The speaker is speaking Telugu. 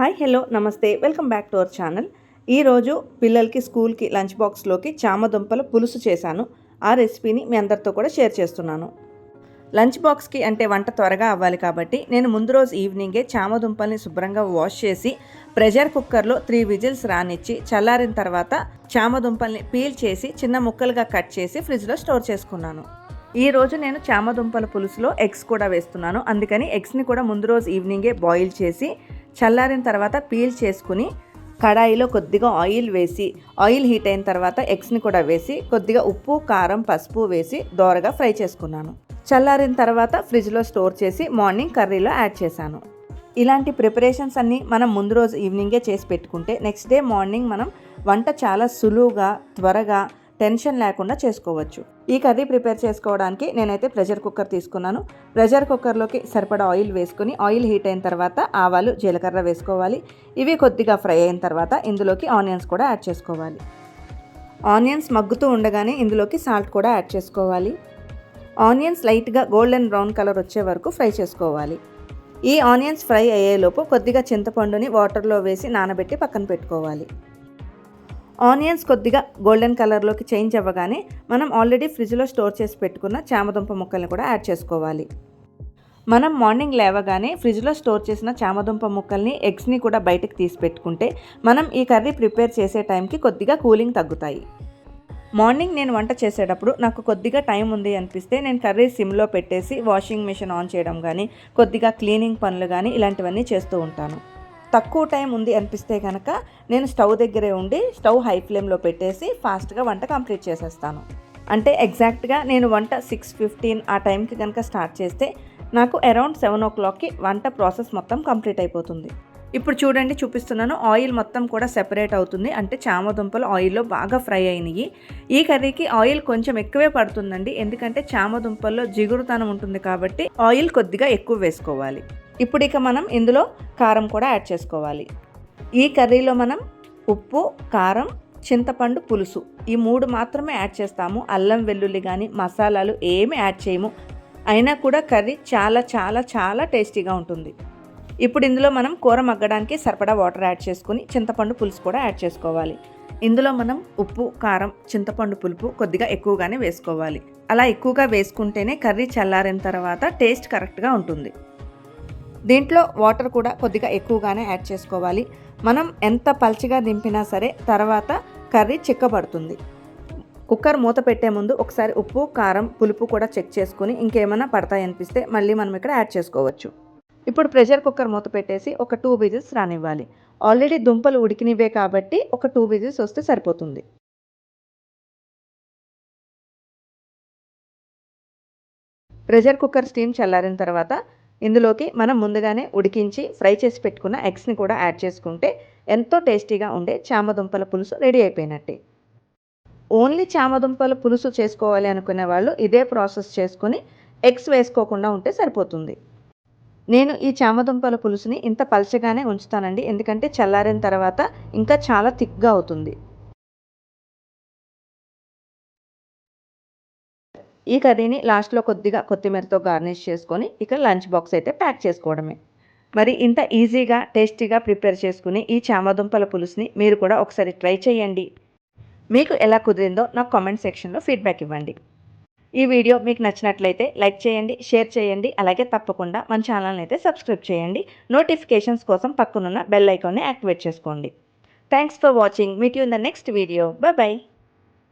హాయ్ హలో నమస్తే. Welcome back to our channel. ఈరోజు పిల్లలకి స్కూల్కి లంచ్ బాక్స్లోకి చామదుంపల పులుసు చేశాను. ఆ రెసిపీని మీ అందరితో కూడా షేర్ చేస్తున్నాను. లంచ్ బాక్స్కి అంటే వంట త్వరగా అవ్వాలి కాబట్టి నేను ముందు రోజు ఈవినింగే చామదుంపల్ని శుభ్రంగా వాష్ చేసి ప్రెషర్ కుక్కర్లో త్రీ విజిల్స్ రానిచ్చి చల్లారిన తర్వాత చామదుంపల్ని పీల్ చేసి చిన్న ముక్కలుగా కట్ చేసి ఫ్రిడ్జ్లో స్టోర్ చేసుకున్నాను. ఈ రోజు నేను చామదుంపల పులుసులో ఎగ్స్ కూడా వేస్తున్నాను. అందుకని ఎగ్స్ని కూడా ముందు రోజు ఈవినింగే బాయిల్ చేసి చల్లారిన తర్వాత పీల్ చేసుకుని కడాయిలో కొద్దిగా ఆయిల్ వేసి ఆయిల్ హీట్ అయిన తర్వాత ఎగ్స్ని కూడా వేసి కొద్దిగా ఉప్పు కారం పసుపు వేసి దోరగా ఫ్రై చేసుకున్నాను. చల్లారిన తర్వాత ఫ్రిడ్జ్లో స్టోర్ చేసి మార్నింగ్ కర్రీలో యాడ్ చేశాను. ఇలాంటి ప్రిపరేషన్స్ అన్నీ మనం ముందు రోజు ఈవినింగే చేసి పెట్టుకుంటే నెక్స్ట్ డే మార్నింగ్ మనం వంట చాలా సులువుగా త్వరగా టెన్షన్ లేకుండా చేసుకోవచ్చు. ఈ కర్రీ ప్రిపేర్ చేసుకోవడానికి నేనైతే ప్రెషర్ కుక్కర్ తీసుకున్నాను. ప్రెషర్ కుక్కర్లోకి సరిపడా ఆయిల్ వేసుకుని ఆయిల్ హీట్ అయిన తర్వాత ఆవాలు జీలకర్ర వేసుకోవాలి. ఇవి కొద్దిగా ఫ్రై అయిన తర్వాత ఇందులోకి ఆనియన్స్ కూడా యాడ్ చేసుకోవాలి. ఆనియన్స్ మగ్గుతూ ఉండగానే ఇందులోకి సాల్ట్ కూడా యాడ్ చేసుకోవాలి. ఆనియన్స్ లైట్గా గోల్డెన్ బ్రౌన్ కలర్ వచ్చే వరకు ఫ్రై చేసుకోవాలి. ఈ ఆనియన్స్ ఫ్రై అయ్యేలోపు కొద్దిగా చింతపండుని వాటర్లో వేసి నానబెట్టి పక్కన పెట్టుకోవాలి. ఆనియన్స్ కొద్దిగా గోల్డెన్ కలర్లోకి చేంజ్ అవ్వగానే మనం ఆల్రెడీ ఫ్రిడ్జ్లో స్టోర్ చేసి పెట్టుకున్న చామదుంప ముక్కల్ని కూడా యాడ్ చేసుకోవాలి. మనం మార్నింగ్ లేవగానే ఫ్రిడ్జ్లో స్టోర్ చేసిన చామదుంప ముక్కల్ని ఎగ్స్ని కూడా బయటకు తీసి పెట్టుకుంటే మనం ఈ కర్రీ ప్రిపేర్ చేసే టైంకి కొద్దిగా కూలింగ్ తగ్గుతాయి. మార్నింగ్ నేను వంట చేసేటప్పుడు నాకు కొద్దిగా టైం ఉంది అనిపిస్తే నేను కర్రీ సిమ్లో పెట్టేసి వాషింగ్ మిషన్ ఆన్ చేయడం కానీ కొద్దిగా క్లీనింగ్ పనులు కానీ ఇలాంటివన్నీ చేస్తూ ఉంటాను. తక్కువ టైం ఉంది అనిపిస్తే కనుక నేను స్టవ్ దగ్గరే ఉండి స్టవ్ హై ఫ్లేమ్లో పెట్టేసి ఫాస్ట్గా వంట కంప్లీట్ చేసేస్తాను. అంటే ఎగ్జాక్ట్గా నేను వంట సిక్స్ ఫిఫ్టీన్ ఆ టైంకి కనుక స్టార్ట్ చేస్తే నాకు అరౌండ్ సెవెన్ ఓ క్లాక్కి వంట ప్రాసెస్ మొత్తం కంప్లీట్ అయిపోతుంది. ఇప్పుడు చూడండి చూపిస్తున్నాను. ఆయిల్ మొత్తం కూడా సెపరేట్ అవుతుంది. అంటే చామదుంపలు ఆయిల్లో బాగా ఫ్రై అయినాయి ఈ కర్రీకి ఆయిల్ కొంచెం ఎక్కువే పడుతుందండి. ఎందుకంటే చామదుంపల్లో జిగురుతనం ఉంటుంది కాబట్టి ఆయిల్ కొద్దిగా ఎక్కువ వేసుకోవాలి. ఇప్పుడు ఇక మనం ఇందులో కారం కూడా యాడ్ చేసుకోవాలి. ఈ కర్రీలో మనం ఉప్పు కారం చింతపండు పులుసు ఈ మూడు మాత్రమే యాడ్ చేస్తాము. అల్లం వెల్లుల్లి కానీ మసాలాలు ఏమి యాడ్ చేయము. అయినా కూడా కర్రీ చాలా చాలా చాలా టేస్టీగా ఉంటుంది. ఇప్పుడు ఇందులో మనం కూర మగ్గడానికి సరిపడా వాటర్ యాడ్ చేసుకుని చింతపండు పులుసు కూడా యాడ్ చేసుకోవాలి. ఇందులో మనం ఉప్పు కారం చింతపండు పులుపు కొద్దిగా ఎక్కువగానే వేసుకోవాలి. అలా ఎక్కువగా వేసుకుంటేనే కర్రీ చల్లారిన తర్వాత టేస్ట్ కరెక్ట్గా ఉంటుంది. దీంట్లో వాటర్ కూడా కొద్దిగా ఎక్కువగానే యాడ్ చేసుకోవాలి. మనం ఎంత పల్చిగా దింపినా సరే తర్వాత కర్రీ చిక్కబడుతుంది. కుక్కర్ మూత పెట్టే ముందు ఒకసారి ఉప్పు కారం పులుపు కూడా చెక్ చేసుకుని ఇంకేమైనా పడతాయి అనిపిస్తే మళ్ళీ మనం ఇక్కడ యాడ్ చేసుకోవచ్చు. ఇప్పుడు ప్రెషర్ కుక్కర్ మూత పెట్టేసి ఒక టూ విజిల్స్ రానివ్వాలి. ఆల్రెడీ దుంపలు ఉడికినివే కాబట్టి ఒక టూ విజిల్స్ వస్తే సరిపోతుంది. ప్రెషర్ కుక్కర్ స్టీమ్ చల్లారిన తర్వాత ఇందులోకి మనం ముందుగానే ఉడికించి ఫ్రై చేసి పెట్టుకున్న ఎగ్స్ని కూడా యాడ్ చేసుకుంటే ఎంతో టేస్టీగా ఉండే చామదుంపల పులుసు రెడీ అయిపోయినట్టే. ఓన్లీ చామదుంపల పులుసు చేసుకోవాలి అనుకునే వాళ్ళు ఇదే ప్రాసెస్ చేసుకొని ఎగ్స్ వేసుకోకుండా ఉంటే సరిపోతుంది. నేను ఈ చామదుంపల పులుసుని ఇంత పలచగానే ఉంచుతానండి ఎందుకంటే చల్లారిన తర్వాత ఇంకా చాలా థిక్గా అవుతుంది. ఈ కర్రీని లాస్ట్లో కొద్దిగా కొత్తిమీరతో గార్నిష్ చేసుకొని ఇక లంచ్ బాక్స్ అయితే ప్యాక్ చేసుకోవడమే. మరి ఇంత ఈజీగా టేస్టీగా ప్రిపేర్ చేసుకుని ఈ చామదుంపల పులుసుని మీరు కూడా ఒకసారి ట్రై చేయండి. మీకు ఎలా కుదిరిందో నాకు కామెంట్ సెక్షన్లో ఫీడ్బ్యాక్ ఇవ్వండి. ఈ వీడియో మీకు నచ్చినట్లయితే లైక్ చేయండి షేర్ చేయండి అలాగే తప్పకుండా మన ఛానల్ని అయితే సబ్స్క్రైబ్ చేయండి. నోటిఫికేషన్స్ కోసం పక్కనున్న బెల్ ఐకాన్ని యాక్టివేట్ చేసుకోండి. Thanks for watching meet you in the next video bye